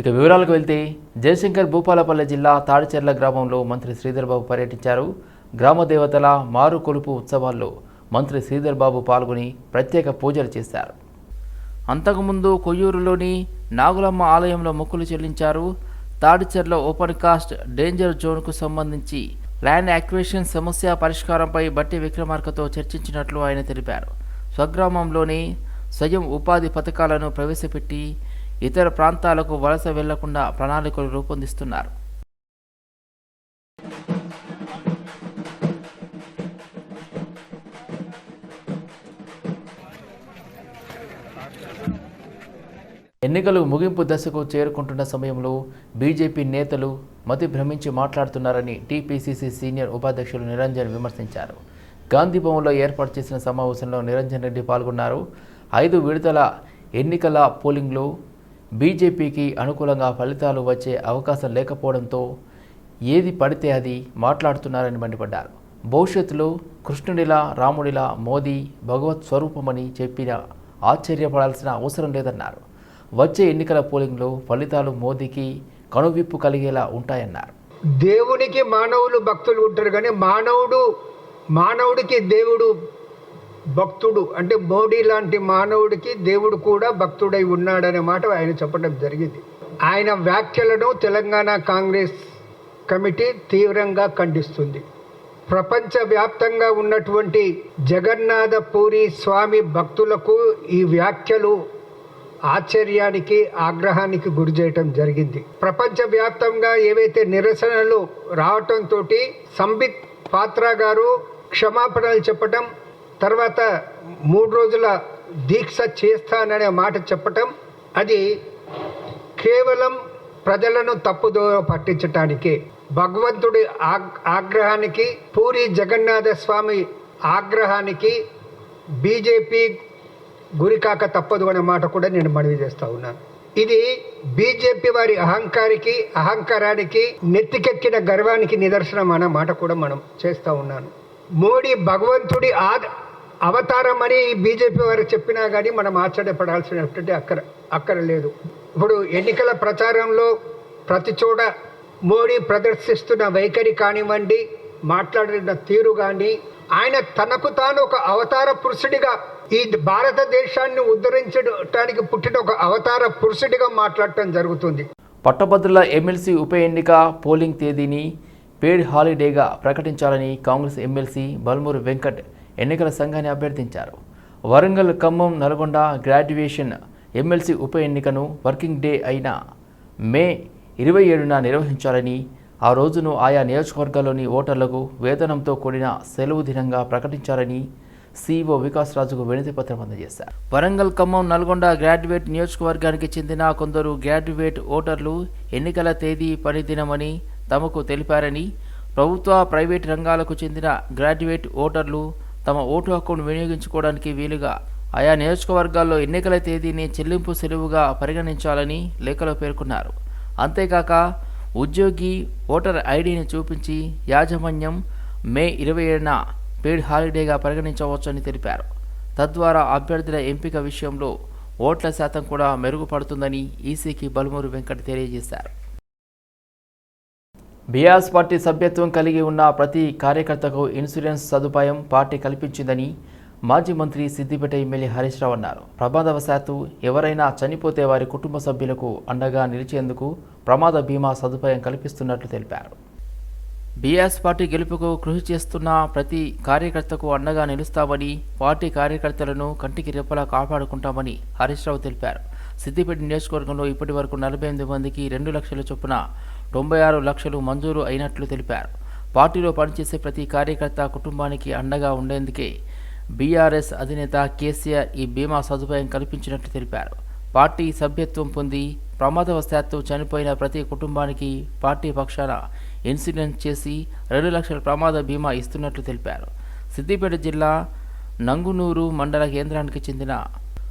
ఇక వివరాలకు వెళ్తే జయశంకర్ భూపాలపల్లె జిల్లా తాడిచెర్ల గ్రామంలో మంత్రి శ్రీధర్ బాబు పర్యటించారు. గ్రామ దేవతల మారు కొలుపు ఉత్సవాల్లో మంత్రి శ్రీధర్ బాబు పాల్గొని ప్రత్యేక పూజలు చేశారు. అంతకుముందు కొయ్యూరులోని నాగులమ్మ ఆలయంలో మొక్కులు చెల్లించారు. తాడిచెర్ల ఓపెన్ కాస్ట్ డేంజర్ జోన్కు సంబంధించి ల్యాండ్ యాక్వేషన్ సమస్య పరిష్కారంపై బట్టి విక్రమార్కతో చర్చించినట్లు ఆయన తెలిపారు. స్వగ్రామంలోని స్వయం ఉపాధి పథకాలను ప్రవేశపెట్టి ఇతర ప్రాంతాలకు వలస వెళ్ళకుండా ప్రణాళికలు రూపొందిస్తున్నారు. ఎన్నికలు ముగింపు దశకు చేరుకుంటున్న సమయంలో బీజేపీ నేతలు మతి భ్రమించి మాట్లాడుతున్నారని టీపీసీసీ సీనియర్ ఉపాధ్యక్షులు నిరంజన్ విమర్శించారు. గాంధీ భవన్లో ఏర్పాటు చేసిన సమావేశంలో నిరంజన్ రెడ్డి పాల్గొన్నారు. ఐదు విడతల ఎన్నికల పోలింగ్లో బీజేపీకి అనుకూలంగా ఫలితాలు వచ్చే అవకాశం లేకపోవడంతో ఏది పడితే అది మాట్లాడుతున్నారని మండిపడ్డారు. భవిష్యత్తులో కృష్ణుడిలా రాముడిలా మోదీ భగవత్ స్వరూపమని చెప్పిన ఆశ్చర్యపడాల్సిన అవసరం లేదన్నారు. వచ్చే ఎన్నికల పోలింగ్లో ఫలితాలు మోదీకి కనువిప్పు కలిగేలా ఉంటాయన్నారు. దేవునికి మానవులు భక్తులు ఉంటారు కానీ మానవుడు మానవుడికి దేవుడు భక్తుడు అంటే మోడీ లాంటి మానవుడికి దేవుడు కూడా భక్తుడై ఉన్నాడనే మాట ఆయన చెప్పడం జరిగింది. ఆయన వ్యాఖ్యలను తెలంగాణ కాంగ్రెస్ కమిటీ తీవ్రంగా ఖండిస్తుంది. ప్రపంచవ్యాప్తంగా ఉన్నటువంటి జగన్నాథ పూరి స్వామి భక్తులకు ఈ వ్యాఖ్యలు ఆశ్చర్యానికి ఆగ్రహానికి గురి చేయటం జరిగింది. ప్రపంచవ్యాప్తంగా ఏవైతే నిరసనలు రావటంతో సంబిత్ పాత్ర గారు క్షమాపణలు చెప్పటం తర్వాత మూడు రోజుల దీక్ష చేస్తాననే మాట చెప్పటం అది కేవలం ప్రజలను తప్పుదో పట్టించటానికే. భగవంతుడి ఆగ్- ఆగ్రహానికి పూరి జగన్నాథ స్వామి ఆగ్రహానికి బీజేపీ గురికాక తప్పదు అనే మాట కూడా నేను మనవి చేస్తా ఉన్నాను ఇది బీజేపీ వారి అహంకారికి అహంకారానికి నెత్తికెక్కిన గర్వానికి నిదర్శనం అనే మాట కూడా మనం చేస్తూ ఉన్నాను. మోడీ భగవంతుడి ఆ అవతారం అని బీజేపీ వారు చెప్పినా కానీ మనం ఆశ్చర్యపడాల్సినటువంటి అక్కర అక్కర లేదు. ఇప్పుడు ఎన్నికల ప్రచారంలో ప్రతి చోట మోడీ ప్రదర్శిస్తున్న వైఖరి కానివ్వండి మాట్లాడిన తీరు కానీ ఆయన తనకు తాను ఒక అవతార పురుషుడిగా ఈ భారతదేశాన్ని ఉద్ధరించడానికి పుట్టిన ఒక అవతార పురుషుడిగా మాట్లాడటం జరుగుతుంది. పట్టభద్రుల ఎమ్మెల్సీ ఉప ఎన్నిక పోలింగ్ తేదీని పేడ్ హాలిడేగా ప్రకటించాలని కాంగ్రెస్ ఎమ్మెల్సీ బల్మూరు వెంకట్ ఎన్నికల సంఘాన్ని అభ్యర్థించారు. వరంగల్ ఖమ్మం నల్గొండ గ్రాడ్యుయేషన్ ఎమ్మెల్సీ ఉప ఎన్నికను వర్కింగ్ డే అయిన మే ఇరవై ఏడున నిర్వహించాలని ఆ రోజును ఆయా నియోజకవర్గాల్లోని ఓటర్లకు వేతనంతో కూడిన సెలవు దినంగా ప్రకటించాలని సీఈఓ వికాస్ రాజుకు వినతి పత్రం అందజేశారు. వరంగల్ ఖమ్మం నల్గొండ గ్రాడ్యుయేట్ నియోజకవర్గానికి చెందిన కొందరు గ్రాడ్యుయేట్ ఓటర్లు ఎన్నికల తేదీ పనిదినమని తమకు తెలిపారని ప్రభుత్వ ప్రైవేట్ రంగాలకు చెందిన గ్రాడ్యుయేట్ ఓటర్లు తమ ఓటు హక్కును వినియోగించుకోవడానికి వీలుగా ఆయా నియోజకవర్గాల్లో ఎన్నికల తేదీని చెల్లింపు సెలవుగా పరిగణించాలని లేఖలో పేర్కొన్నారు. అంతేకాక ఉద్యోగి ఓటర్ ఐడిని చూపించి యాజమాన్యం మే ఇరవై ఏడున పెయిడ్ హాలిడేగా పరిగణించవచ్చని తెలిపారు. తద్వారా అభ్యర్థుల ఎంపిక విషయంలో ఓట్ల శాతం కూడా మెరుగుపడుతుందని ఈసీకి బలుమూరు వెంకట్ తెలియజేశారు. బీఆర్ఎస్ పార్టీ సభ్యత్వం కలిగి ఉన్న ప్రతి కార్యకర్తకు ఇన్సూరెన్స్ సదుపాయం పార్టీ కల్పించిందని మాజీ మంత్రి సిద్దిపేట ఎమ్మెల్యే హరీష్ రావు అన్నారు. ప్రమాదవశాత్తు ఎవరైనా చనిపోతే వారి కుటుంబ సభ్యులకు అండగా నిలిచేందుకు ప్రమాద బీమా సదుపాయం కల్పిస్తున్నట్లు తెలిపారు. బీఆర్ఎస్ పార్టీ గెలుపుకు కృషి చేస్తున్న ప్రతి కార్యకర్తకు అండగా నిలుస్తామని పార్టీ కార్యకర్తలను కంటికి రెప్పలా కాపాడుకుంటామని హరీష్ రావు తెలిపారు. సిద్దిపేట నియోజకవర్గంలో ఇప్పటి వరకు నలభై ఎనిమిది మందికి రెండు లక్షల చొప్పున తొంభై ఆరు లక్షలు మంజూరు అయినట్లు తెలిపారు. పార్టీలో పనిచేసే ప్రతి కార్యకర్త కుటుంబానికి అండగా ఉండేందుకే బీఆర్ఎస్ అధినేత కేసీఆర్ ఈ బీమా సదుపాయం కల్పించినట్లు తెలిపారు. పార్టీ సభ్యత్వం పొంది ప్రమాదవశాత్తు చనిపోయిన ప్రతి కుటుంబానికి పార్టీ పక్షాన ఇన్సూరెన్స్ చేసి రెండు లక్షల ప్రమాద బీమా ఇస్తున్నట్లు తెలిపారు. సిద్దిపేట జిల్లా నంగునూరు మండల కేంద్రానికి చెందిన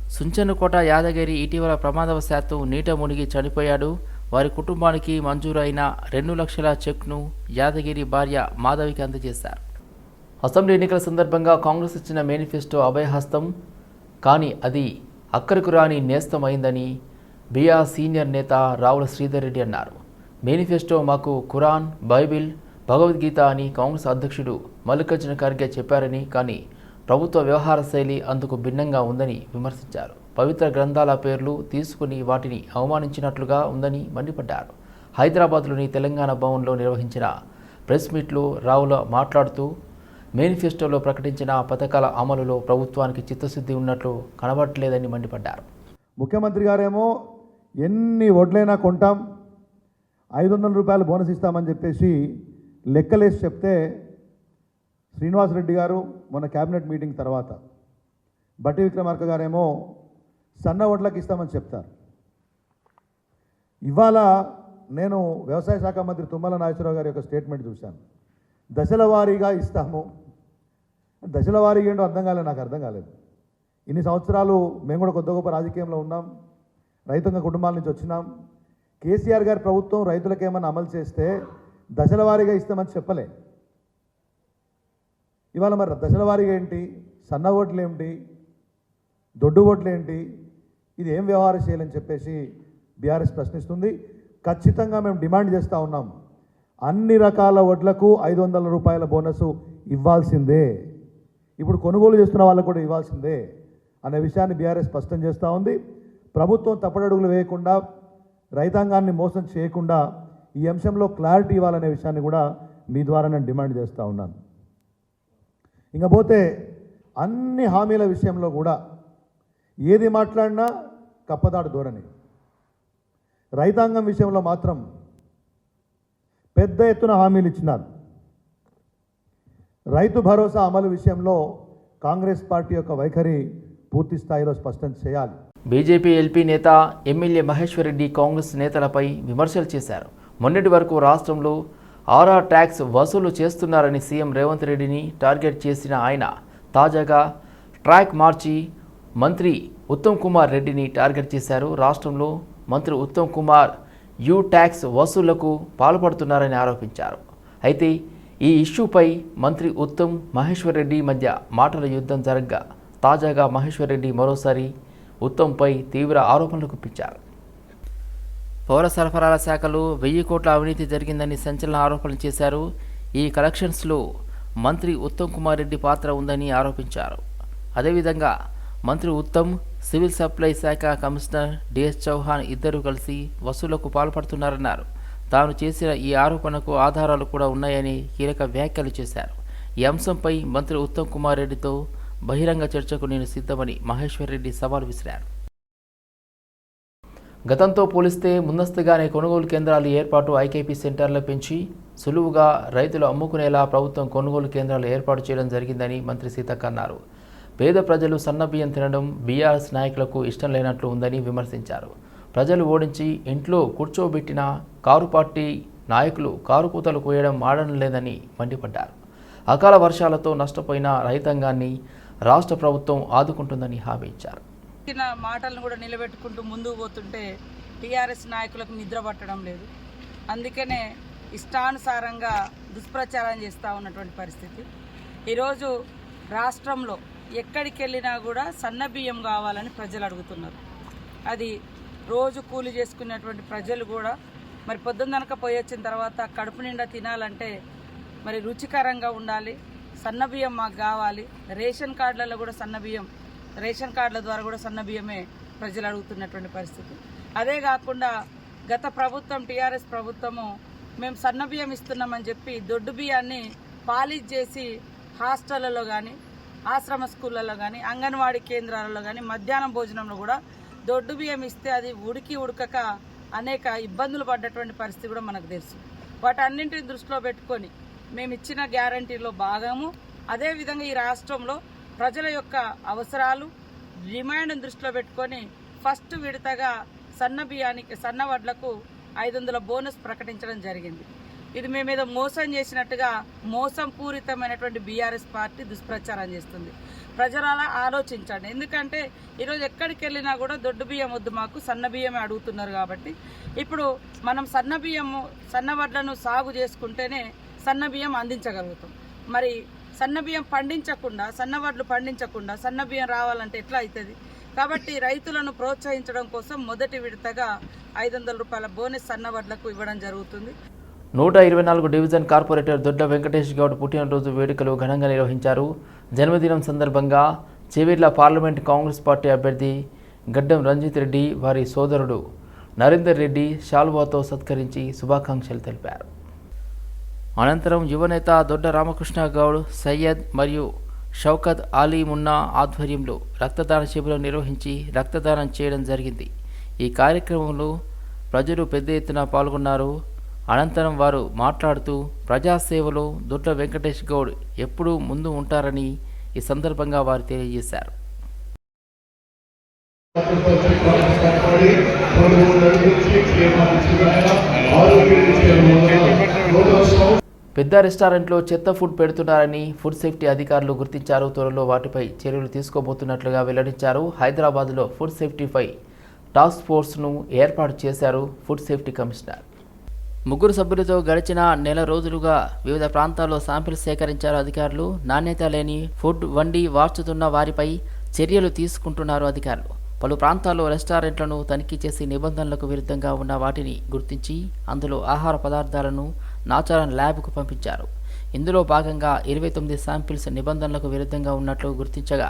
సుంచనుకోట యాదగిరి ఇటీవల ప్రమాదవశాత్తు నీట మునిగి చనిపోయాడు. వారి కుటుంబానికి మంజూరైన రెండు లక్షల చెక్ను యాదగిరి భార్య మాధవికి అందజేశారు. అసెంబ్లీ ఎన్నికల సందర్భంగా కాంగ్రెస్ ఇచ్చిన మేనిఫెస్టో అభయహస్తం కానీ అది అక్కడికి రాని నేస్తం అయిందని బీఆర్ సీనియర్ నేత రావుల శ్రీధర్ రెడ్డి అన్నారు. మేనిఫెస్టో మాకు ఖురాన్ బైబిల్ భగవద్గీత అని కాంగ్రెస్ అధ్యక్షుడు మల్లికార్జున ఖర్గే చెప్పారని కానీ ప్రభుత్వ వ్యవహార శైలి అందుకు భిన్నంగా ఉందని విమర్శించారు. పవిత్ర గ్రంథాల పేర్లు తీసుకుని వాటిని అవమానించినట్లుగా ఉందని మండిపడ్డారు. హైదరాబాద్లోని తెలంగాణ భవన్లో నిర్వహించిన ప్రెస్ మీట్లో రావుల మాట్లాడుతూ మేనిఫెస్టోలో ప్రకటించిన పథకాల అమలులో ప్రభుత్వానికి చిత్తశుద్ధి ఉన్నట్లు కనబడట్లేదని మండిపడ్డారు. ముఖ్యమంత్రి గారేమో ఎన్ని వడ్లైనా కొంటాం ఐదు వందల రూపాయలు బోనస్ ఇస్తామని చెప్పేసి లెక్కలేసి చెప్తే శ్రీనివాసరెడ్డి గారు మొన్న క్యాబినెట్ మీటింగ్ తర్వాత. బట్టి విక్రమార్క గారేమో సన్న ఓట్లకు ఇస్తామని చెప్తారు. ఇవాళ నేను వ్యవసాయ శాఖ మంత్రి తుమ్మల నాగేశ్వరరావు గారి యొక్క స్టేట్మెంట్ చూశాను. దశల వారీగా ఇస్తాము. దశల వారీ ఏంటో అర్థం కాలేదు నాకు అర్థం కాలేదు. ఇన్ని సంవత్సరాలు మేము కూడా కొద్ది గొప్ప రాజకీయంలో ఉన్నాం. రైతాంగ కుటుంబాల నుంచి వచ్చినాం. కేసీఆర్ గారి ప్రభుత్వం రైతులకు ఏమన్నా అమలు చేస్తే దశల వారీగా ఇస్తామని చెప్పలే. ఇవాళ మరి దశల వారీగా ఏంటి? సన్న ఓట్లు ఏమిటి దొడ్డు ఓట్లు ఏంటి? ఇది ఏం వ్యవహారం చేయాలని చెప్పేసి బీఆర్ఎస్ ప్రశ్నిస్తుంది. ఖచ్చితంగా మేము డిమాండ్ చేస్తూ ఉన్నాం. అన్ని రకాల వడ్లకు ఐదు వందల రూపాయల బోనస్ ఇవ్వాల్సిందే. ఇప్పుడు కొనుగోలు చేస్తున్న వాళ్ళకు కూడా ఇవ్వాల్సిందే అనే విషయాన్ని బీఆర్ఎస్ స్పష్టం చేస్తూ ఉంది. ప్రభుత్వం తప్పడడుగులు వేయకుండా రైతాంగాన్ని మోసం చేయకుండా ఈ అంశంలో క్లారిటీ ఇవ్వాలనే విషయాన్ని కూడా మీ ద్వారా నేను డిమాండ్ చేస్తూ ఉన్నాను. ఇంకపోతే అన్ని హామీల విషయంలో కూడా ఏది మాట్లాడినా కప్పదాడు ధోరణి. రైతాంగం విషయంలో మాత్రం పెద్ద ఎత్తున హామీలు ఇచ్చినారు. రైతు భరోసా అమలు విషయంలో కాంగ్రెస్ పార్టీ యొక్క వైఖరి పూర్తి స్థాయిలో స్పష్టం చేయాలి. బీజేపీ ఎల్పీ నేత ఎమ్మెల్యే మహేశ్వర్ రెడ్డి కాంగ్రెస్ నేతలపై విమర్శలు చేశారు. మొన్నటి వరకు రాష్ట్రంలో ఆర్ఆర్ ట్యాక్స్ వసూలు చేస్తున్నారని సీఎం రేవంత్ రెడ్డిని టార్గెట్ చేసిన ఆయన తాజాగా ట్రాక్ మార్చి మంత్రి ఉత్తమ్ కుమార్ రెడ్డిని టార్గెట్ చేశారు. రాష్ట్రంలో మంత్రి ఉత్తమ్ కుమార్ యూ ట్యాక్స్ వసూళ్ళకు పాల్పడుతున్నారని ఆరోపించారు. అయితే ఈ ఇష్యూపై మంత్రి ఉత్తమ్ మహేశ్వర్ రెడ్డి మధ్య మాటల యుద్ధం జరగ్గా తాజాగా మహేశ్వర్ రెడ్డి మరోసారి ఉత్తమ్పై తీవ్ర ఆరోపణలు గుప్పించారు పౌర సరఫరాల శాఖలో వెయ్యి కోట్ల అవినీతి జరిగిందని సంచలన ఆరోపణలు చేశారు. ఈ కలెక్షన్స్లో మంత్రి ఉత్తమ్ కుమార్ రెడ్డి పాత్ర ఉందని ఆరోపించారు. అదేవిధంగా మంత్రి ఉత్తమ్ సివిల్ సప్లై శాఖ కమిషనర్ డిఎస్ చౌహాన్ ఇద్దరు కలిసి వసూళ్ళకు పాల్పడుతున్నారన్నారు. తాను చేసిన ఈ ఆరోపణకు ఆధారాలు కూడా ఉన్నాయని కీలక వ్యాఖ్యలు చేశారు. ఈ అంశంపై మంత్రి ఉత్తమ్ కుమార్ రెడ్డితో బహిరంగ చర్చకు నేను సిద్ధమని మహేశ్వర్ రెడ్డి సవాల్ విసిరారు. గతంతో పోలిస్తే ముందస్తుగానే కొనుగోలు కేంద్రాలు ఏర్పాటు ఐకేపీ సెంటర్లు పెంచి సులువుగా రైతులు అమ్ముకునేలా ప్రభుత్వం కొనుగోలు కేంద్రాలు ఏర్పాటు చేయడం జరిగిందని మంత్రి సీతక్క అన్నారు. పేద ప్రజలు సన్నబియ్యం తినడం బీఆర్ఎస్ నాయకులకు ఇష్టం లేనట్లు ఉందని విమర్శించారు. ప్రజలు ఓడించి ఇంట్లో కూర్చోబెట్టిన కారు పార్టీ నాయకులు కారు కూతలు కోయడం ఆడడం లేదని మండిపడ్డారు. అకాల వర్షాలతో నష్టపోయిన రైతాంగాన్ని రాష్ట్ర ప్రభుత్వం ఆదుకుంటుందని హామీ ఇచ్చారు. మాటలను కూడా నిలబెట్టుకుంటూ ముందుకు పోతుంటే టీఆర్ఎస్ నాయకులకు నిద్ర పట్టడం లేదు. అందుకనే ఇష్టానుసారంగా దుష్ప్రచారం చేస్తూ ఉన్నటువంటి పరిస్థితి. ఈరోజు రాష్ట్రంలో ఎక్కడికి వెళ్ళినా కూడా సన్న బియ్యం కావాలని ప్రజలు అడుగుతున్నారు. అది రోజు కూలి చేసుకునేటువంటి ప్రజలు కూడా మరి పొద్దున్ననక పోయి వచ్చిన తర్వాత కడుపు నిండా తినాలంటే మరి రుచికరంగా ఉండాలి. సన్న బియ్యం మాకు కావాలి. రేషన్ కార్డులలో కూడా సన్న బియ్యం రేషన్ కార్డుల ద్వారా కూడా సన్న బియ్యమే ప్రజలు అడుగుతున్నటువంటి పరిస్థితి. అదే కాకుండా గత ప్రభుత్వం టీఆర్ఎస్ ప్రభుత్వము మేము సన్న బియ్యం ఇస్తున్నామని చెప్పి దొడ్డు బియ్యాన్ని పాలిష్ చేసి హాస్టళ్ళలో కానీ ఆశ్రమ స్కూళ్ళలో కానీ అంగన్వాడీ కేంద్రాలలో కానీ మధ్యాహ్నం భోజనంలో కూడా దొడ్డు బియ్యం ఇస్తే అది ఉడికి ఉడకక అనేక ఇబ్బందులు పడ్డటువంటి పరిస్థితి కూడా మనకు తెలుసు. వాటన్నింటిని దృష్టిలో పెట్టుకొని మేము ఇచ్చిన గ్యారంటీలో భాగము. అదేవిధంగా ఈ రాష్ట్రంలో ప్రజల యొక్క అవసరాలు డిమాండ్ను దృష్టిలో పెట్టుకొని ఫస్ట్ విడతగా సన్న బియ్యానికి సన్న వడ్లకు ఐదు వందల బోనస్ ప్రకటించడం జరిగింది. ఇది మేము ఏదో మోసం చేసినట్టుగా మోసం పూరితమైనటువంటి బీఆర్ఎస్ పార్టీ దుష్ప్రచారం చేస్తుంది. ప్రజలు అలా ఆలోచించండి. ఎందుకంటే ఈరోజు ఎక్కడికి వెళ్ళినా కూడా దొడ్డు బియ్యం వద్దు మాకు సన్న బియ్యమే అడుగుతున్నారు కాబట్టి. ఇప్పుడు మనం సన్న బియ్యము సన్న వడ్లను సాగు చేసుకుంటేనే సన్న బియ్యం అందించగలుగుతాం. మరి సన్న బియ్యం పండించకుండా సన్న వడ్లు పండించకుండా సన్న బియ్యం రావాలంటే ఎట్లా అవుతుంది? కాబట్టి రైతులను ప్రోత్సహించడం కోసం మొదటి విడతగా ఐదు వందల రూపాయల బోనస్ సన్నవడ్లకు ఇవ్వడం జరుగుతుంది. నూట ఇరవై నాలుగు డివిజన్ కార్పొరేటర్ దొడ్డ వెంకటేష్ గౌడ్ పుట్టినరోజు వేడుకలు ఘనంగా నిర్వహించారు. జన్మదినం సందర్భంగా చేవెర్ల పార్లమెంట్ కాంగ్రెస్ పార్టీ అభ్యర్థి గడ్డం రంజిత్ రెడ్డి వారి సోదరుడు నరేందర్ రెడ్డి షాల్వాతో సత్కరించి శుభాకాంక్షలు తెలిపారు. అనంతరం యువనేత దొడ్డ రామకృష్ణ గౌడ్ సయ్యద్ మరియు షౌకత్ అలీ మున్నా ఆధ్వర్యంలో రక్తదాన శిబిరం నిర్వహించి రక్తదానం చేయడం జరిగింది. ఈ కార్యక్రమంలో ప్రజలు పెద్ద ఎత్తున పాల్గొన్నారు. అనంతరం వారు మాట్లాడుతూ ప్రజాసేవలో దుడ్డ వెంకటేష్ గౌడ్ ఎప్పుడూ ముందు ఉంటారని ఈ సందర్భంగా వారు తెలియజేశారు. పెద్ద రెస్టారెంట్లో చెత్త ఫుడ్ పెడుతున్నారని ఫుడ్ సేఫ్టీ అధికారులు గుర్తించారు. త్వరలో వాటిపై చర్యలు తీసుకోబోతున్నట్లుగా వెల్లడించారు. హైదరాబాద్లో ఫుడ్ సేఫ్టీపై టాస్క్ ఫోర్స్ను ఏర్పాటు చేశారు ఫుడ్ సేఫ్టీ కమిషనర్. ముగ్గురు సభ్యులతో గడిచిన నెల రోజులుగా వివిధ ప్రాంతాల్లో శాంపిల్స్ సేకరించారు అధికారులు. నాణ్యత లేని ఫుడ్ వండి వార్చుతున్న వారిపై చర్యలు తీసుకుంటున్నారు అధికారులు. పలు ప్రాంతాల్లో రెస్టారెంట్లను తనిఖీ చేసి నిబంధనలకు విరుద్ధంగా ఉన్న వాటిని గుర్తించి అందులో ఆహార పదార్థాలను నాచారం ల్యాబ్కు పంపించారు. ఇందులో భాగంగా ఇరవై తొమ్మిది శాంపిల్స్ నిబంధనలకు విరుద్ధంగా ఉన్నట్లు గుర్తించగా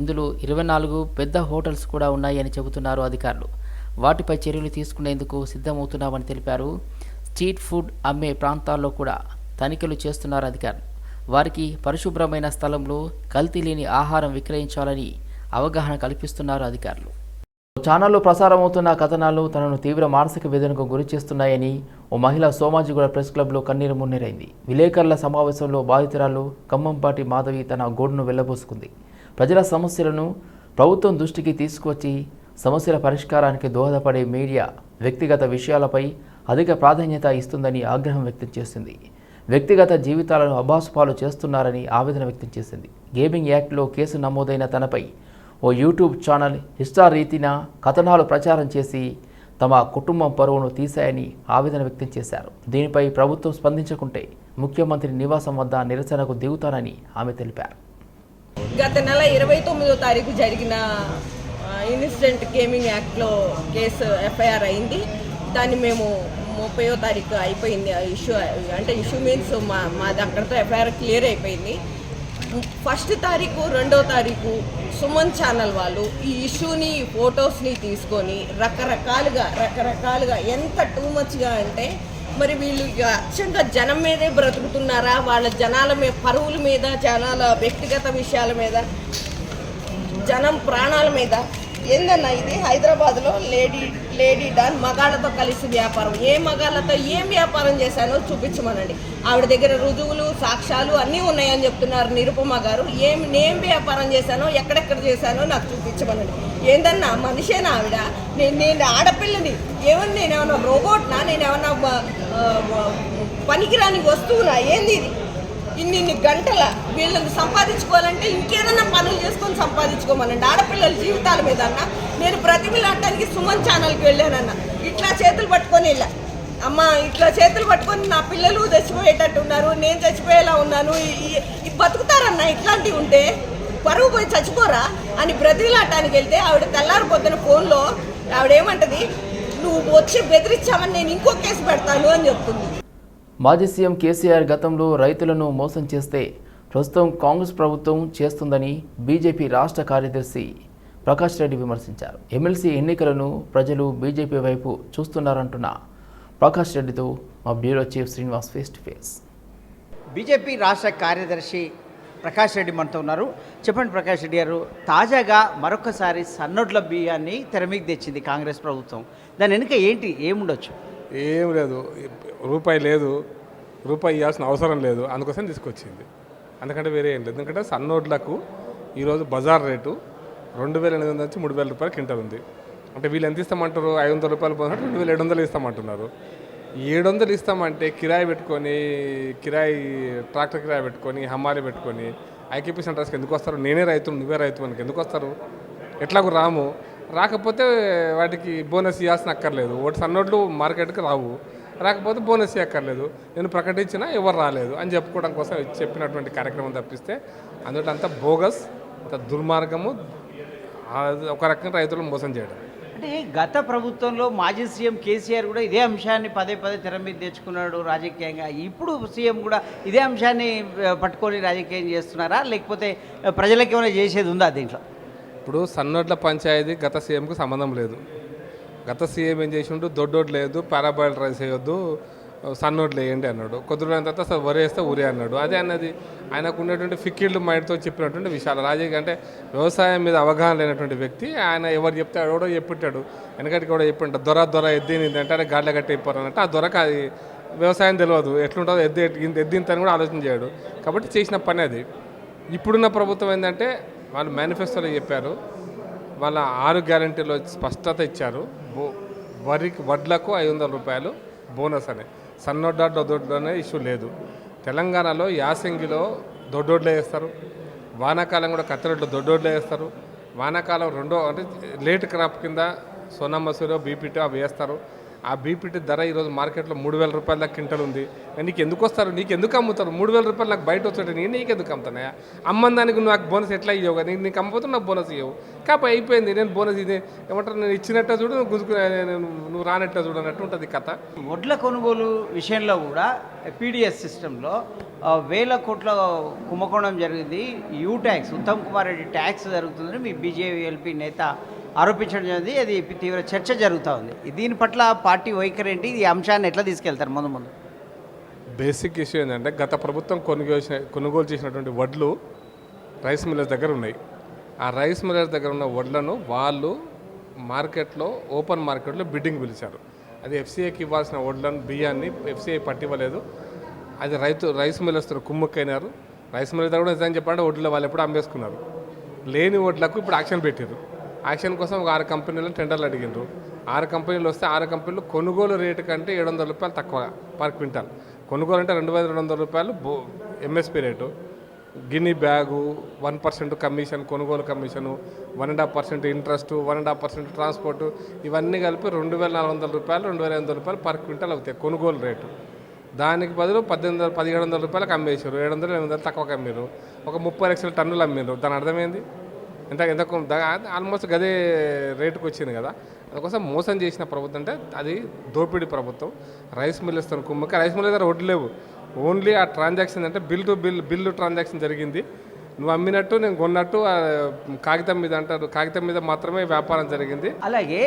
ఇందులో ఇరవై నాలుగు పెద్ద హోటల్స్ కూడా ఉన్నాయని చెబుతున్నారు అధికారులు. వాటిపై చర్యలు తీసుకునేందుకు సిద్ధమవుతున్నామని తెలిపారు. స్ట్రీట్ ఫుడ్ అమ్మే ప్రాంతాల్లో కూడా తనిఖీలు చేస్తున్నారు అధికారులు. వారికి పరిశుభ్రమైన స్థలంలో కల్తీ లేని ఆహారం విక్రయించాలని అవగాహన కల్పిస్తున్నారు అధికారులు. ఛానల్లో ప్రసారమవుతున్న కథనాలు తనను తీవ్ర మానసిక వేదనకు గురి చేస్తున్నాయని ఓ మహిళ సోమాజిగూడ ప్రెస్ క్లబ్లో కన్నీరు మున్నీరైంది. విలేకరుల సమావేశంలో బాధితురాలు ఖమ్మంపాటి మాధవి తన గోడును వెళ్ళబోసుకుంది ప్రజల సమస్యలను ప్రభుత్వం దృష్టికి తీసుకువచ్చి సమస్యల పరిష్కారానికి దోహదపడే మీడియా వ్యక్తిగత విషయాలపై అధిక ప్రాధాన్యత ఇస్తుందని ఆగ్రహం వ్యక్తం చేసింది. వ్యక్తిగత జీవితాలను అభాసుపాలు చేస్తున్నారని ఆవేదన వ్యక్తం చేసింది. గేమింగ్ యాక్ట్లో కేసు నమోదైన తనపై ఓ యూట్యూబ్ ఛానల్ రీతిన కథనాలు ప్రచారం చేసి తమ కుటుంబం పరువును తీశాయని ఆవేదన వ్యక్తం చేశారు. దీనిపై ప్రభుత్వం స్పందించకుంటే ముఖ్యమంత్రి నివాసం వద్ద నిరసనకు దిగుతానని ఆమె తెలిపారు. గత నెల ఇరవై తొమ్మిదో తారీఖు జరిగిన ఇన్సిడెంట్ గేమింగ్ యాక్ట్లో కేసు ఎఫ్ఐఆర్ అయింది. దాన్ని మేము ముప్పయో తారీఖు అయిపోయింది ఆ ఇష్యూ అంటే ఇష్యూ మీన్స్ మా మాది అక్కడితో ఎఫ్ఐఆర్ క్లియర్ అయిపోయింది. ఫస్ట్ తారీఖు రెండో తారీఖు సుమన్ ఛానల్ వాళ్ళు ఈ ఇష్యూని ఫొటోస్ని తీసుకొని రకరకాలుగా రకరకాలుగా ఎంత టూ మచ్గా అంటే మరి వీళ్ళు ఇక అచ్చంగా జనం మీదే బ్రతుకుతున్నారా? వాళ్ళ జనాల మీద పరువుల మీద జనాల వ్యక్తిగత విషయాల మీద జనం ప్రాణాల మీద ఏందన్నా ఇది? హైదరాబాద్లో లేడీ లేడీ డాన్ మగాళ్ళతో కలిసి వ్యాపారం. ఏ మగాళ్ళతో ఏం వ్యాపారం చేశానో చూపించమనండి. ఆవిడ దగ్గర రుజువులు సాక్ష్యాలు అన్నీ ఉన్నాయని చెప్తున్నారు నిరుపమ గారు. ఏం నేను వ్యాపారం చేశానో ఎక్కడెక్కడ చేశానో నాకు చూపించమనండి. ఏందన్నా మనిషేనా ఆవిడ? నేను నేను ఆడపిల్లని. ఏమన్నా నేనేమన్నా రోబోట్నా? నేనేమన్నా పనికిరాని వస్తువునా? ఏంది ఇది? ఇన్ని ఇన్ని గంటల వీళ్ళని సంపాదించుకోవాలంటే ఇంకేదన్నా పనులు చేసుకొని సంపాదించుకోమనండి. ఆడపిల్లల జీవితాల మీద అన్న నేను ప్రతిభలాడటానికి సుమన్ ఛానల్కి వెళ్ళానన్న. ఇట్లా చేతులు పట్టుకొని ఇలా అమ్మ ఇట్లా చేతులు పట్టుకొని నా పిల్లలు చచ్చిపోయేటట్టు ఉన్నారు నేను చచ్చిపోయేలా ఉన్నాను ఈ- బతుకుతారన్న ఇట్లాంటివి ఉంటే పరువు పోయి చచ్చిపోరా అని బ్రతిలాటానికి వెళ్తే ఆవిడ తెల్లారి పొద్దున ఫోన్లో ఆవిడ ఏమంటది నువ్వు వచ్చి బెదిరించామని నేను ఇంకో కేసు పెడతాను అని చెప్తుంది. మాజీ సీఎం కేసీఆర్ గతంలో రైతులను మోసం చేస్తే ప్రస్తుతం కాంగ్రెస్ ప్రభుత్వం చేస్తుందని బీజేపీ రాష్ట్ర కార్యదర్శి ప్రకాష్ రెడ్డి విమర్శించారు. ఎమ్మెల్సీ ఎన్నికలను ప్రజలు బీజేపీ వైపు చూస్తున్నారంటున్న ప్రకాష్ రెడ్డితో మా bureau chief Srinivas face to face. BJP రాష్ట్ర కార్యదర్శి ప్రకాష్ రెడ్డి మనతో ఉన్నారు. చెప్పండి ప్రకాష్ రెడ్డి గారు తాజాగా మరొకసారి సన్నోట్ల బియ్యాన్ని తెరమీకి తెచ్చింది కాంగ్రెస్ ప్రభుత్వం. దాని వెనుక ఏంటి? ఏముండొచ్చు? ఏం లేదు. రూపాయి లేదు. రూపాయి ఇవ్వాల్సిన అవసరం లేదు. అందుకోసం తీసుకొచ్చింది. అందుకంటే వేరే ఏం లేదు. ఎందుకంటే సన్నోడ్లకు ఈరోజు బజార్ రేటు రెండు వేల ఎనిమిది వందల నుంచి మూడు వేల రూపాయలు కింటల్ ఉంది. అంటే వీళ్ళు ఎంత ఇస్తామంటారు? ఐదు వందల రూపాయలు పోయినట్టు రెండు వేల ఏడు వందలు ఇస్తామంటున్నారు. ఏడు వందలు ఇస్తామంటే కిరాయి పెట్టుకొని కిరాయి ట్రాక్టర్ కిరాయి పెట్టుకొని హమాలి పెట్టుకొని ఐకేపీ సెంటర్స్కి ఎందుకు వస్తారు? నేనే రైతు నువ్వే రైతు మనకి ఎందుకు వస్తారు? ఎట్లాగూ రాము. రాకపోతే వాటికి బోనస్ ఇవ్వాల్సిన అక్కర్లేదు. ఒకటి సన్నోట్లు మార్కెట్కి రావు. రాకపోతే బోనస్ ఇవ్వక్కర్లేదు. నేను ప్రకటించినా ఎవరు రాలేదు అని చెప్పుకోవడం కోసం చెప్పినటువంటి కార్యక్రమం తప్పిస్తే అందులో అంత బోగస్ అంత దుర్మార్గము ఒక రకంగా రైతులను మోసం చేయడం. అంటే గత ప్రభుత్వంలో మాజీ సీఎం కేసీఆర్ కూడా ఇదే అంశాన్ని పదే పదే తెర మీద తెచ్చుకున్నాడు రాజకీయంగా. ఇప్పుడు సీఎం కూడా ఇదే అంశాన్ని పట్టుకొని రాజకీయం చేస్తున్నారా? లేకపోతే ప్రజలకు ఏమైనా చేసేది ఉందా దీంట్లో? ఇప్పుడు సన్నోడ్ల పంచాయతీ గత సీఎంకు సంబంధం లేదు. గత సీఎం ఏం చేసిండు? దొడ్డోడ్లు లేదు పారాబాయిల్ రైస్ వేయొద్దు సన్నోడ్లు వేయండి అన్నాడు. కొద్ది రోజుల తర్వాత అసలు వరి వేస్తే ఊరే అన్నాడు. అదే అన్నది. ఆయనకు ఉన్నటువంటి ఫిక్కిళ్ళు మైండ్తో చెప్పినటువంటి విషయాలు. రాజకీయ అంటే వ్యవసాయం మీద అవగాహన లేనటువంటి వ్యక్తి. ఆయన ఎవరు చెప్తే ఎవడో చెప్పింటాడు. వెనకటికి కూడా చెప్పింటాడు. దొర దొర ఎద్దిని అంటే గాడ్ల కట్టి అయిపోరానంటే ఆ దొరకు అది వ్యవసాయం తెలియదు. ఎట్లుంటుందో ఎద్దు ఎద్దింతని కూడా ఆలోచన చేయడు. కాబట్టి చేసిన పని అది. ఇప్పుడున్న ప్రభుత్వం ఏంటంటే వాళ్ళు మేనిఫెస్టోలో చెప్పారు. వాళ్ళ ఆరు గ్యారంటీలో స్పష్టత ఇచ్చారు. బో- వరికి వడ్లకు ఐదు వందల రూపాయలు బోనస్ అని. సన్నొడ్డ దొడ్డు అనే ఇష్యూ లేదు. తెలంగాణలో యాసంగిలో దొడ్డొడ్లే వేస్తారు. వానాకాలం కూడా కత్తెరొడ్లు దొడ్డోడ్లే వేస్తారు. వానాకాలం రెండో అంటే లేట్ క్రాప్ కింద సోనా మసూరో బీపీటీ అవి వేస్తారు. ఆ బీపీటీ ధర ఈరోజు మార్కెట్లో మూడు వేల రూపాయల దాకా క్వింటల్ ఉంది. నీకు ఎందుకు వస్తారు? నీకు ఎందుకు అమ్ముతారు? మూడు వేల రూపాయలు నాకు బయట వచ్చాడు నేను నీకు ఎందుకు అమ్ముతానయా అమ్మని దానికి నువ్వు నాకు బోనస్ ఎట్లా ఇవ్వవు కదా? నీకు అమ్మపోతే నాకు బోనస్ ఇవ్వవు కాబట్టి అయిపోయింది. నేను బోనస్ ఇది. ఏమంటారు? నేను ఇచ్చినట్టే చూడు నువ్వు గుంజుకునే నువ్వు రానట్టే చూడు అన్నట్టు ఉంటుంది కథ. వడ్ల కొనుగోలు విషయంలో కూడా పీడిఎస్ సిస్టంలో వేల కోట్ల కుంభకోణం జరిగింది. U tax Uttam Kumar Reddy tax జరుగుతుందని మీ బీజేపీ నేత ఆరోపించడం జరిగింది. అది తీవ్ర చర్చ జరుగుతూ ఉంది. దీని పట్ల పార్టీ వైఖరి ఏంటి? ఈ అంశాన్ని ఎట్లా తీసుకెళ్తారు ముందు ముందు? బేసిక్ ఇష్యూ ఏంటంటే గత ప్రభుత్వం కొనుగోలు చేసిన కొనుగోలు చేసినటువంటి వడ్లు రైస్ మిల్లర్స్ దగ్గర ఉన్నాయి. ఆ రైస్ మిల్లర్స్ దగ్గర ఉన్న వడ్లను వాళ్ళు మార్కెట్లో ఓపెన్ మార్కెట్లో బిడ్డింగ్ పిలిచారు. అది ఎఫ్సీఐకి ఇవ్వాల్సిన వడ్లను బియ్యాన్ని ఎఫ్సీఐ పట్టివ్వలేదు. అది రైతు రైస్ మిల్లర్స్తో కుమ్ముక్కైనారు. రైస్ మిల్లర్ దగ్గర కూడా నిజం చెప్పాలంటే వడ్లు వాళ్ళు ఎప్పుడు అమ్మేసుకున్నారు. లేని వడ్లకు ఇప్పుడు యాక్షన్ పెట్టారు యాక్షన్ కోసం ఒక ఆరు కంపెనీలు టెండర్లు అడిగిండ్రు. ఆరు కంపెనీలు వస్తే ఆరు కంపెనీలు కొనుగోలు రేటు కంటే ఏడు వందల రూపాయలు తక్కువ పర్ క్వింటాల్. కొనుగోలు అంటే రెండు వేల రెండు వందల రూపాయలు బో ఎంఎస్పి రేటు. గిన్ని బ్యాగు వన్ పర్సెంట్ కమిషన్ కొనుగోలు commission one and half percent interest one and half percent transport ఇవన్నీ కలిపి రెండు వేల నాలుగు వందల రూపాయలు రెండు వేల ఐదు వందల రూపాయలు పర్ క్వింటల్ అవుతాయి కొనుగోలు రేటు. దానికి బదులు పద్దెనిమిది వందల పదిహేడు వందల రూపాయలకు అమ్మేశారు. ఏడు వందలు ఎనిమిది వందలు తక్కువకి అమ్మారు ఒక ముప్పై లక్షల టన్నులు అమ్మారు దాని అర్థమైంది ఎంత ఎంత ఆల్మోస్ట్ గదే రేటుకి వచ్చింది కదా. అందుకోసం మోసం చేసిన ప్రభుత్వం అంటే అది దోపిడీ ప్రభుత్వం. రైస్ మిల్ ఇస్తాను కుమ్మక్క రైస్ మిల్ దగ్గర వడ్లు లేవు. ఓన్లీ ఆ ట్రాన్సాక్షన్ అంటే bill to bill bill transaction జరిగింది. నువ్వు అమ్మినట్టు నేను కొన్నట్టు కాగితం మీద అంటారు. కాగితం మీద మాత్రమే వ్యాపారం జరిగింది. అలాగే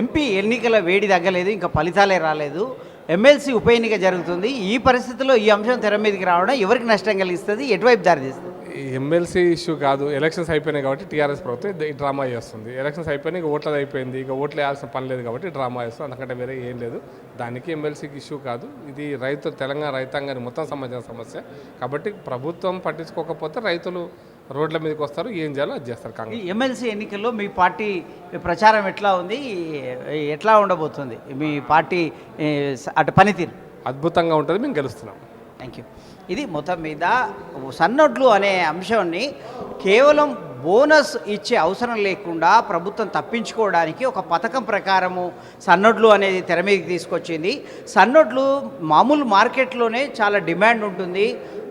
ఎంపీ ఎన్నికల వేడి తగ్గలేదు ఇంకా ఫలితాలే రాలేదు. ఎమ్మెల్సీ ఉప ఎన్నిక జరుగుతుంది. ఈ పరిస్థితిలో ఈ అంశం తెర మీదకి రావడం ఎవరికి నష్టం కలిగిస్తుంది? ఎటువైపు దారితీస్తుంది ఎమ్మెల్సీ ఇష్యూ కాదు ఎలక్షన్స్ అయిపోయినాయి కాబట్టి టీఆర్ఎస్ ప్రభుత్వం ఈ డ్రామా చేస్తుంది. ఎలక్షన్స్ అయిపోయినాయి ఇక ఓట్లది అయిపోయింది ఇక ఓట్లు వేయాల్సిన పని లేదు కాబట్టి డ్రామా చేస్తుంది అంతకంటే వేరే ఏం లేదు. దానికి ఎమ్మెల్సీకి ఇష్యూ కాదు. ఇది రైతు తెలంగాణ రైతాంగానికి మొత్తం సంబంధించిన సమస్య. కాబట్టి ప్రభుత్వం పట్టించుకోకపోతే రైతులు రోడ్ల మీదకి వస్తారు ఏం చేయాలో అది చేస్తారు కాంగ్రెస్. ఎమ్మెల్సీ ఎన్నికల్లో మీ పార్టీ ప్రచారం ఎట్లా ఉంది? ఎట్లా ఉండబోతుంది? మీ పార్టీ అటు పనితీరు? అద్భుతంగా ఉంటుంది మేము గెలుస్తున్నాం. థ్యాంక్ యూ ఇది మొత్తం మీద సన్నొడ్లు అనే అంశాన్ని కేవలం బోనస్ ఇచ్చే అవసరం లేకుండా ప్రభుత్వం తప్పించుకోవడానికి ఒక పథకం ప్రకారము సన్నొడ్లు అనేది తెర మీదకి తీసుకొచ్చింది. సన్నొడ్లు మామూలు మార్కెట్లోనే చాలా డిమాండ్ ఉంటుంది.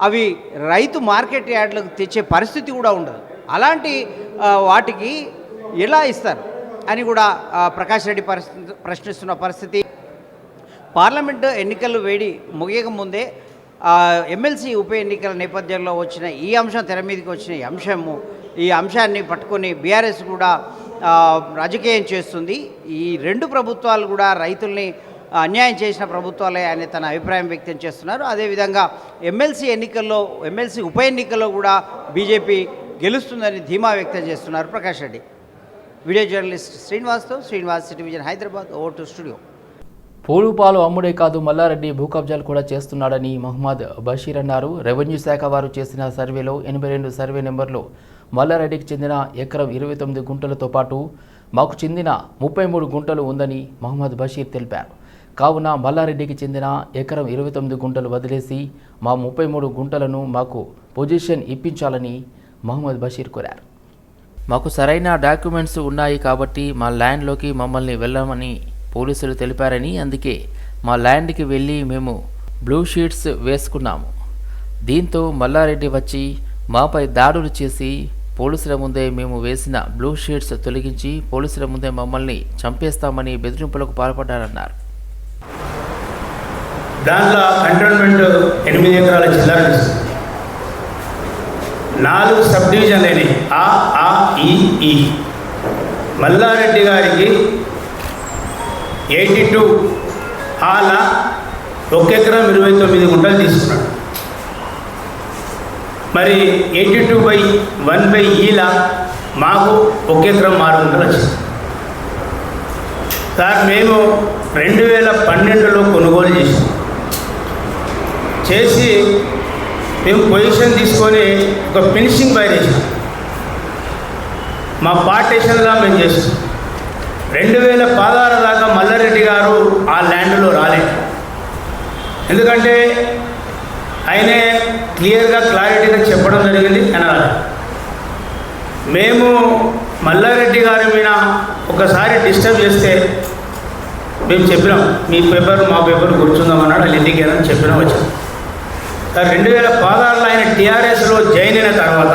అవి రైతు మార్కెట్ యార్డ్లకు తెచ్చే పరిస్థితి కూడా ఉండదు. అలాంటి వాటికి ఎలా ఇస్తారు అని కూడా ప్రకాష్ రెడ్డి పరిస్థితి ప్రశ్నిస్తున్న పరిస్థితి. పార్లమెంటు ఎన్నికలు వేడి ముగియక ముందే ఎమ్మెల్సీ ఉప ఎన్నికల నేపథ్యంలో వచ్చిన ఈ అంశం తెర మీదకి వచ్చిన ఈ అంశము ఈ అంశాన్ని పట్టుకొని బీఆర్ఎస్ కూడా రాజకీయం చేస్తుంది. ఈ రెండు ప్రభుత్వాలు కూడా రైతుల్ని అన్యాయం చేసిన ప్రభుత్వాలే అని తన అభిప్రాయం వ్యక్తం చేస్తున్నారు. అదేవిధంగా ఎమ్మెల్సీ ఎన్నికల్లో ఎమ్మెల్సీ ఉప ఎన్నికల్లో కూడా బీజేపీ గెలుస్తుందని ధీమా వ్యక్తం చేస్తున్నారు. Prakash Reddy. Video journalist శ్రీనివాస్తో Srinivas television Hyderabad over to studio. పూలు పాలు అమ్ముడే కాదు మల్లారెడ్డి భూ కబ్జాలు కూడా చేస్తున్నాడని మహమ్మద్ బషీర్ అన్నారు. రెవెన్యూ శాఖ వారు చేసిన సర్వేలో ఎనభై రెండు సర్వే నెంబర్లు మల్లారెడ్డికి చెందిన ఎకరం ఇరవై తొమ్మిది గుంటలతో పాటు మాకు చెందిన ముప్పై మూడు గుంటలు ఉందని మహమ్మద్ బషీర్ తెలిపారు. కావున మల్లారెడ్డికి చెందిన ఎకరం ఇరవై తొమ్మిది గుంటలు వదిలేసి మా ముప్పై మూడు గుంటలను మాకు పొజిషన్ ఇప్పించాలని మహమ్మద్ బషీర్ కోరారు. మాకు సరైన డాక్యుమెంట్స్ ఉన్నాయి కాబట్టి మా ల్యాండ్లోకి మమ్మల్ని వెళ్ళమని పోలీసులు తెలిపారని అందుకే మా ల్యాండ్కి వెళ్ళి మేము బ్లూ షీట్స్ వేసుకున్నాము. దీంతో మల్లారెడ్డి వచ్చి మాపై దాడులు చేసి పోలీసుల ముందే మేము వేసిన బ్లూ షీట్స్ తొలగించి పోలీసుల ముందే మమ్మల్ని చంపేస్తామని బెదిరింపులకు పాల్పడ్డారన్నారు. దాంట్లో కంటోన్మెంట్ ఎనిమిది ఎకరాల చిల్లర నాలుగు సబ్ డివిజన్లు అయినాయి. ఆ ఆ ఈ ఈ. మల్లారెడ్డి గారికి ఎయిటీ టూ ఆల ఒక ఎకరం ఇరవై తొమ్మిది గుంటలు తీసుకున్నాడు. మరి eighty two by one by ఈల మాకు ఒక ఎకరం ఆరు గుంటలు వచ్చింది. సార్ మేము రెండు వేల పన్నెండులో కొనుగోలు చేసాం చేసి మేము పొజిషన్ తీసుకొని ఒక ఫినిషింగ్ బై చేసాం మా పార్టీషన్గా మేము చేసాం రెండు వేల పదహారు దాకా మల్లారెడ్డి గారు ఆ ల్యాండ్లో రాలేదు. ఎందుకంటే ఆయనే క్లియర్గా క్లారిటీగా చెప్పడం జరిగింది అనాలి మేము మల్లారెడ్డి గారి మీద ఒకసారి డిస్టర్బ్ చేస్తే మేము చెప్పినాం మీ పేపర్ మా పేపర్ కూర్చుందామన్నాడు వాళ్ళు ఇంటికి వెళ్ళని చెప్పినా వచ్చాం రెండు వేల పదహారులో ఆయన టీఆర్ఎస్లో జాయిన్ అయిన తర్వాత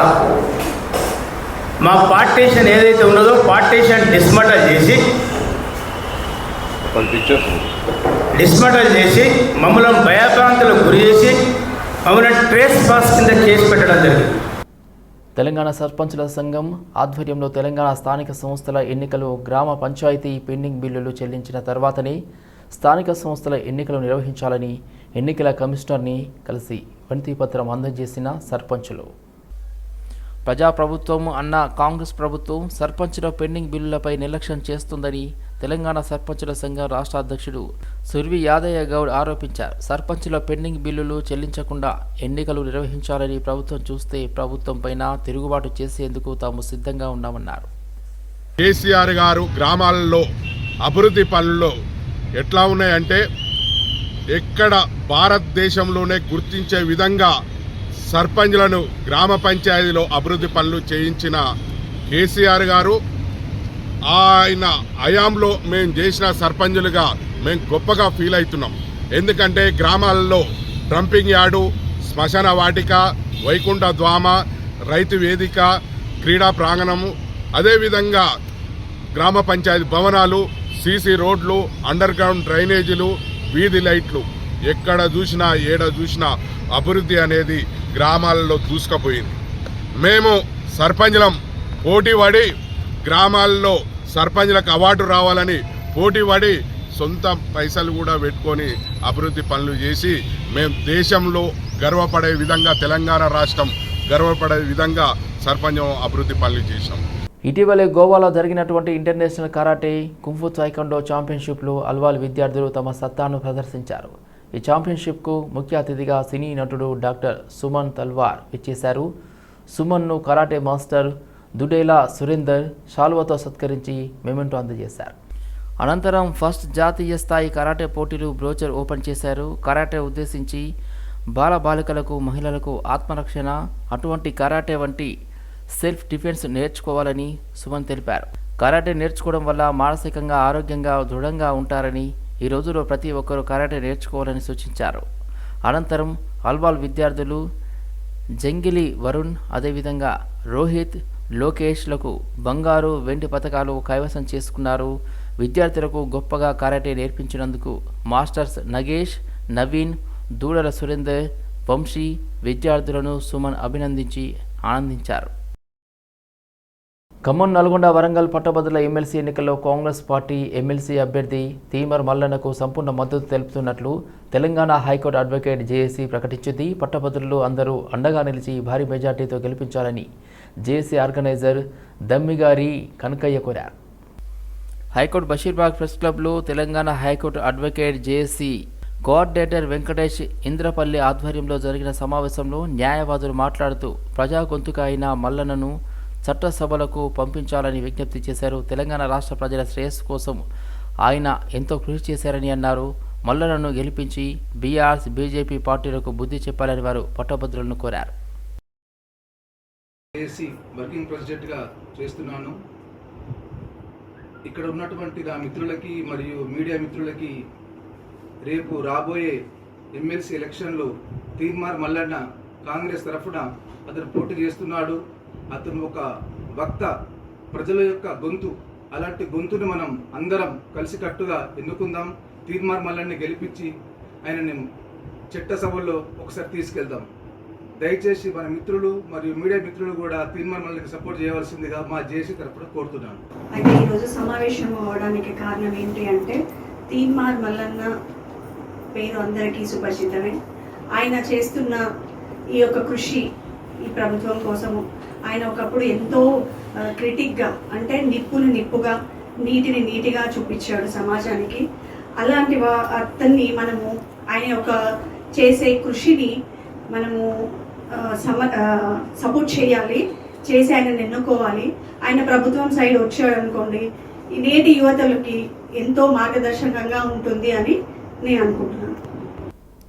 మా పార్టీషన్ ఏదైతే ఉన్నదో పార్టీషన్ డిస్మటల్ చేసి డిస్మటల్ చేసి మమ్మల్ని భయభ్రాంతులకు గురి చేసి మమ్మల్ని ట్రేస్ పాస్ కింద కేసు పెట్టడం జరిగింది. తెలంగాణ సర్పంచుల సంఘం ఆధ్వర్యంలో తెలంగాణ స్థానిక సంస్థల ఎన్నికలు గ్రామ పంచాయతీ పెండింగ్ బిల్లులు చెల్లించిన తర్వాతనే స్థానిక సంస్థల ఎన్నికలు నిర్వహించాలని ఎన్నికల కమిషనర్ని కలిసి వినతిపత్రం అందజేసిన సర్పంచులు. ప్రజాప్రభుత్వం అన్న కాంగ్రెస్ ప్రభుత్వం సర్పంచుల పెండింగ్ బిల్లులపై నిర్లక్ష్యం చేస్తుందని తెలంగాణ సర్పంచుల సంఘం రాష్ట్ర అధ్యక్షుడు సుర్వి యాదయ్య గౌడ్ ఆరోపించారు. సర్పంచుల పెండింగ్ బిల్లులు చెల్లించకుండా ఎన్నికలు నిర్వహించాలని ప్రభుత్వం చూస్తే ప్రభుత్వం పైన తిరుగుబాటు చేసేందుకు తాము సిద్ధంగా ఉన్నామన్నారు. కేసీఆర్ గారు గ్రామాలలో అభివృద్ధి పనుల్లో ఎట్లా ఉన్నాయంటే ఎక్కడ భారతదేశంలోనే గుర్తించే విధంగా సర్పంచ్లను గ్రామ పంచాయతీలో అభివృద్ధి పనులు చేయించిన కేసీఆర్ గారు ఆయన హయాంలో మేము చేసిన సర్పంచులుగా మేము గొప్పగా ఫీల్ అవుతున్నాం. ఎందుకంటే గ్రామాలలో డంపింగ్ యార్డు శ్మశాన వాటిక వైకుంఠ ద్వామ రైతు వేదిక క్రీడా ప్రాంగణము అదేవిధంగా గ్రామ పంచాయతీ భవనాలు సీసీ రోడ్లు అండర్ గ్రౌండ్ డ్రైనేజీలు వీధి లైట్లు. ఎక్కడ చూసినా ఏడ చూసినా అభివృద్ధి అనేది గ్రామాలలో దూసుకపోయింది. మేము సర్పంచులం పోటీ పడి గ్రామాల్లో సర్పంచ్లకు అవార్డు రావాలని పోటీ పడి సొంత పైసలు కూడా పెట్టుకొని అభివృద్ధి పనులు చేసి మేము దేశంలో గర్వపడే విధంగా తెలంగాణ రాష్ట్రం గర్వపడే విధంగా సర్పంచం అభివృద్ధి పనులు చేశాం. ఇటీవలే గోవాలో జరిగినటువంటి international karate kung fu taekwondo ఛాంపియన్షిప్లో Alwal విద్యార్థులు తమ సత్తాను ప్రదర్శించారు. ఈ ఛాంపియన్షిప్కు ముఖ్య అతిథిగా సినీ నటుడు డాక్టర్ సుమన్ తల్వార్ ఇచ్చేశారు సుమన్ను కరాటే మాస్టర్ దుడేలా సురేందర్ శాలువతో సత్కరించి మెమెంటో అందజేశారు. అనంతరం ఫస్ట్ జాతీయ స్థాయి కరాటే పోటీలు బ్రోచర్ ఓపెన్ చేశారు. కరాటే ఉద్దేశించి బాల బాలికలకు మహిళలకు ఆత్మరక్షణ అటువంటి కరాటే వంటి సెల్ఫ్ డిఫెన్స్ నేర్చుకోవాలని సుమన్ తెలిపారు. కరాటే నేర్చుకోవడం వల్ల మానసికంగా ఆరోగ్యంగా దృఢంగా ఉంటారని ఈ రోజులో ప్రతి ఒక్కరూ కరాటే నేర్చుకోవాలని సూచించారు. అనంతరం అల్వాల్ విద్యార్థులు జంగిలి వరుణ్ అదేవిధంగా రోహిత్ లోకేష్లకు బంగారు వెండి పథకాలు కైవసం చేసుకున్నారు. విద్యార్థులకు గొప్పగా కరాటే నేర్పించినందుకు మాస్టర్స్ నగేష్ నవీన్ దూడల సురేందర్ వంశీ విద్యార్థులను సుమన్ అభినందించి ఆనందించారు. ఖమ్మం నల్గొండ వరంగల్ పట్టభద్రుల ఎమ్మెల్సీ ఎన్నికల్లో కాంగ్రెస్ పార్టీ ఎమ్మెల్సీ అభ్యర్థి తీమర్ మల్లన్నకు సంపూర్ణ మద్దతు తెలుపుతున్నట్లు Telangana high court advocate JAC ప్రకటించింది. పట్టభద్రులు అందరూ అండగా నిలిచి భారీ మెజార్టీతో గెలిపించాలని జేఏసీ ఆర్గనైజర్ దమ్మిగారి కనకయ్య కోరారు. హైకోర్టు బషీర్బాగ్ ప్రెస్ క్లబ్లో Telangana high court advocate JAC coordinator Venkatesh Indrapalli ఆధ్వర్యంలో జరిగిన సమావేశంలో న్యాయవాదులు మాట్లాడుతూ ప్రజా గొంతుక అయిన మల్లన్నను చట్టసభలకు పంపించాలని విజ్ఞప్తి చేశారు. తెలంగాణ రాష్ట్ర ప్రజల శ్రేయస్సు కోసం ఆయన ఎంతో కృషి చేశారని అన్నారు. మల్లలను గెలిపించి బీఆర్ఎస్ బీజేపీ పార్టీలకు బుద్ధి చెప్పాలని వారు పట్టభద్రులను కోరారు. ఏసీ వర్కింగ్ ప్రెసిడెంట్గా చేస్తున్నాను. ఇక్కడ ఉన్నటువంటి నా మిత్రులకి మరియు మీడియా మిత్రులకి రేపు రాబోయే ఎమ్మెల్సీ ఎలక్షన్లో తీర్మార్ మల్లన్న కాంగ్రెస్ తరఫున అతను పోటీ చేస్తున్నాడు. అతను ఒక వక్త ప్రజల యొక్క గొంతు. అలాంటి గొంతుని మనం అందరం కలిసికట్టుగా ఎన్నుకుందాం. తీర్మార్ మల్లన్ని గెలిపించి ఆయనని చట్టసభల్లో ఒకసారి తీసుకెళ్దాం. దయచేసి మన మిత్రులు మరియు మీడియా మిత్రులు కూడా తీర్మార్ మల్లకి సపోర్ట్ చేయవలసిందిగా మా జేసీ తరపున కోరుతున్నాను. అయితే ఈరోజు సమావేశం అవడానికి కారణం ఏంటి అంటే తీర్మార్ మల్లన్న పేరు అందరికీ సుపరిచితమే. ఆయన చేస్తున్న ఈ యొక్క కృషి ఈ ప్రభుత్వం కోసము ఆయన ఒకప్పుడు ఎంతో క్రిటిక్గా అంటే నిప్పును నిప్పుగా నీటిని నీటిగా చూపించాడు సమాజానికి. అలాంటి వా అతన్ని మనము ఆయన ఒక చేసే కృషిని మనము సమ సపోర్ట్ చేయాలి చేసి ఆయనను ఎన్నుకోవాలి ఆయన ప్రభుత్వం సైడ్ వచ్చాడు అనుకోండి ఈ నేటి యువతలకి ఎంతో మార్గదర్శకంగా ఉంటుంది అని నేను అనుకుంటున్నాను.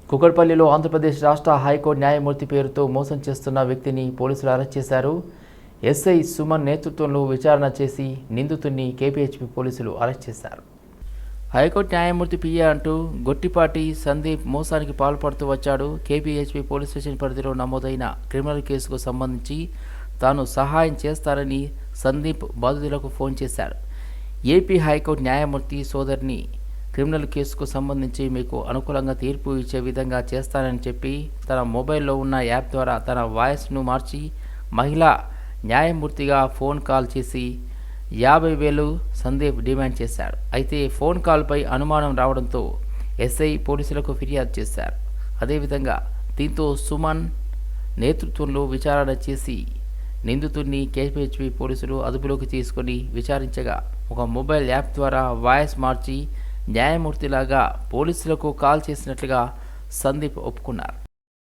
కుకట్పల్లిలో ఆంధ్రప్రదేశ్ రాష్ట్ర హైకోర్టు న్యాయమూర్తి పేరుతో మోసం చేస్తున్న వ్యక్తిని పోలీసులు అరెస్ట్ చేశారు. ఎస్ఐ సుమన్ నేతృత్వంలో విచారణ చేసి నిందితుడిని కేపీహెచ్పి పోలీసులు అరెస్ట్ చేశారు. హైకోర్టు న్యాయమూర్తి పిఏ అంటూ గొట్టిపాటి సందీప్ మోసానికి పాల్పడుతూ వచ్చాడు. కేపీహెచ్పి పోలీస్ స్టేషన్ పరిధిలో నమోదైన క్రిమినల్ కేసుకు సంబంధించి తాను సహాయం చేస్తారని సందీప్ బాధితులకు ఫోన్ చేశారు. ఏపీ హైకోర్టు న్యాయమూర్తి సోదరిని క్రిమినల్ కేసుకు సంబంధించి మీకు అనుకూలంగా తీర్పు ఇచ్చే విధంగా చేస్తానని చెప్పి తన మొబైల్లో ఉన్న యాప్ ద్వారా తన వాయిస్ను మార్చి మహిళా న్యాయమూర్తిగా ఫోన్ కాల్ చేసి యాభై వేలు సందీప్ డిమాండ్ చేశాడు. అయితే ఫోన్ కాల్పై అనుమానం రావడంతో ఎస్ఐ పోలీసులకు ఫిర్యాదు చేశారు. అదేవిధంగా దీంతో సుమన్ నేతృత్వంలో విచారణ చేసి నిందితుడిని కేపీహెచ్పి పోలీసులు అదుపులోకి తీసుకొని విచారించగా ఒక మొబైల్ యాప్ ద్వారా వాయిస్ మార్చి న్యాయమూర్తిలాగా పోలీసులకు కాల్ చేసినట్లుగా సందీప్ ఒప్పుకున్నారు.